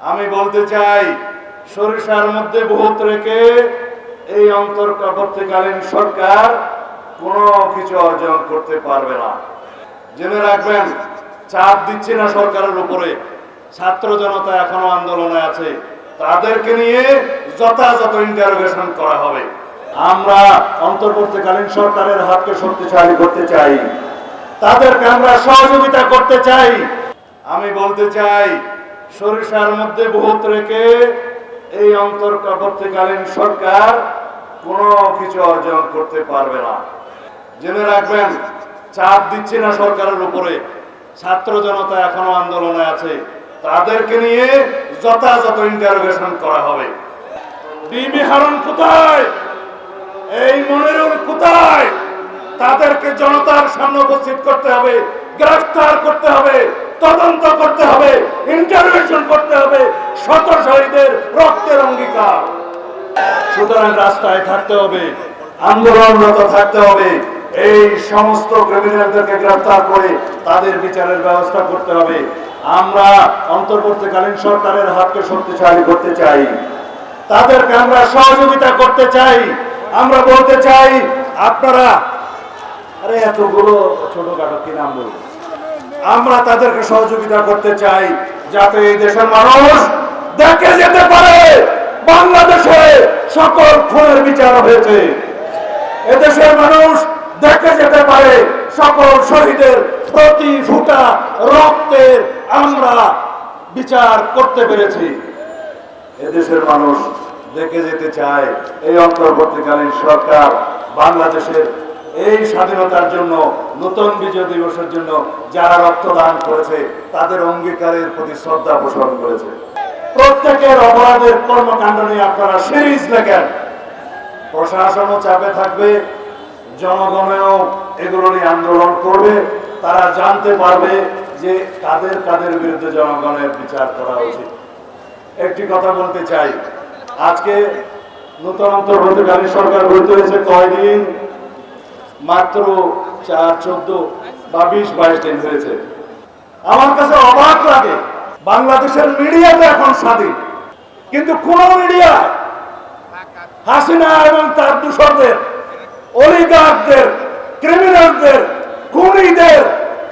আমি বলতে চাই, সরিষার মধ্যে বহুত রেখে এই অন্তর্বর্তীকালীন সরকার কোনো কিছু অর্জন করতে পারবে না। জেনে রাখবেন, চাপ দিচ্ছে না সরকারের উপরে। ছাত্র জনতা এখনও আন্দোলনে আছে। তাদেরকে নিয়ে যথাযথ ইন্টারোগেশন করা হবে। আমরা অন্তর্বর্তীকালীন সরকারের হাতকে শক্তিশালী করতে চাই। তাদেরকে আমরা সহযোগিতা করতে চাই। আমি বলতে চাই সরিষার মধ্যে বহুত রেখে এই অন্তর্বর্তীকালীন সরকার কোনো কিছু অর্জন করতে পারবে না। জেনে রাখবেন, চাপ দিচ্ছে না সরকারের উপরে। ছাত্র জনতা এখনও আন্দোলনে আছে। তাদেরকে নিয়ে যথাযথ ইন্টারোগেশন করা হবে। কোথায়? এই মনিরুল কোথায়? তাদেরকে জনতার সামনে উপস্থিত করতে হবে, গ্রেফতার করতে হবে। তদন্ত করতে হবে ইন্টারভেনশন করতে হবে শত শহীদের রক্তের অঙ্গীকার। সুতরাং রাস্তায় থাকতে হবে, আন্দোলনরত থাকতে হবে, এই সমস্ত ক্রিমিনালদেরকে গ্রেফতার করে তাদের বিচারের ব্যবস্থা করতে হবে। আমরা অন্তর্বর্তীকালীন সরকারের হাতকে শক্তিশালী করতে চাই তাদেরকে আমরা সহযোগিতা করতে চাই। আমরা বলতে চাই, আপনারা, আরে এতগুলো ছোটখাটো কি নাম বলব? আমরা তাদেরকে সহযোগিতা করতে চাই যাতে এই দেশের মানুষ দেখে যেতে পারে বাংলাদেশে সকল খুনের বিচার হয়েছে। এদেশের মানুষ দেখে যেতে পারে সকল শহীদের প্রতি ফুটা রক্তের আমরা বিচার করতে পেরেছি। এদেশের মানুষ দেখে যেতে চায়। এই অন্তর্বর্তীকালীন সরকার বাংলাদেশের এই স্বাধীনতার জন্য, নতুন বিজয় দিবসের জন্য যারা রক্তদান করেছে, তাদের অঙ্গীকারের প্রতি শ্রদ্ধা পোষণ করেছে। প্রত্যেকের অপরাধের কর্মকাণ্ড নিয়ে আপনারা সিরিজ লেখেন। প্রশাসনও চাপে থাকবে, জনগণেও এগুলো নিয়ে আন্দোলন করবে। তারা জানতে পারবে যে কাদের কাদের বিরুদ্ধে জনগণের বিচার করা উচিত। একটি কথা বলতে চাই, আজকে নতুন অন্তর্বর্তীকালীন সরকার গঠিত হয়েছে কয়দিন? মাত্র চার, চোদ্দ, বা বিশ, বাইশ দিন হয়েছে। আমার কাছে অবাক লাগে, বাংলাদেশের মিডিয়াতে এখন স্বাধীন। কিন্তু কোন মিডিয়া হাসিনা এবং তার দূষরদের অলিগারদের ক্রিমিনালদের খুনিদের,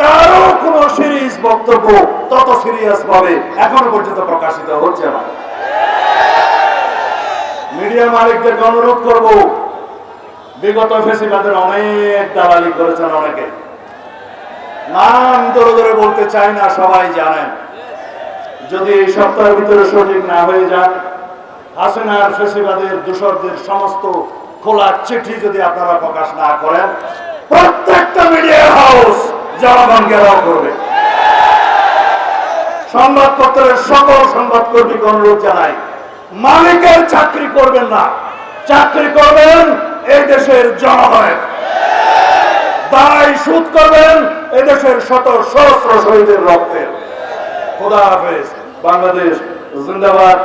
কারও কোনো সিরিজ বক্তব্য তত সিরিয়াস ভাবে এখনও পর্যন্ত প্রকাশিত হচ্ছে না। মিডিয়া মালিকদেরকে অনুরোধ করব বিগত ফেসিবাদের অনেক দালালি করেছেন অনেকে। নাম ধরে ধরে বলতে চাই না, সবাই জানেন। যদি এই সপ্তাহের ভিতরে সঠিক না হয়ে যান হাসিনার ফেসিবাদের দূষরদের সমস্ত খোলা চিঠি যদি আপনারা প্রকাশ না করেন, প্রত্যেকটা মিডিয়া হাউস জনগণ ঘেরাও করবে। সংবাদপত্রের সকল সংবাদকর্মীকে অনুরোধ জানাই, মালিকের চাকরি করবেন না। চাকরি করবেন এই দেশের তাই সুদ করবেন এদেশের শত সহস্র শহীদের রক্তের খোদা হাফেজ বাংলাদেশ জিন্দাবাদ।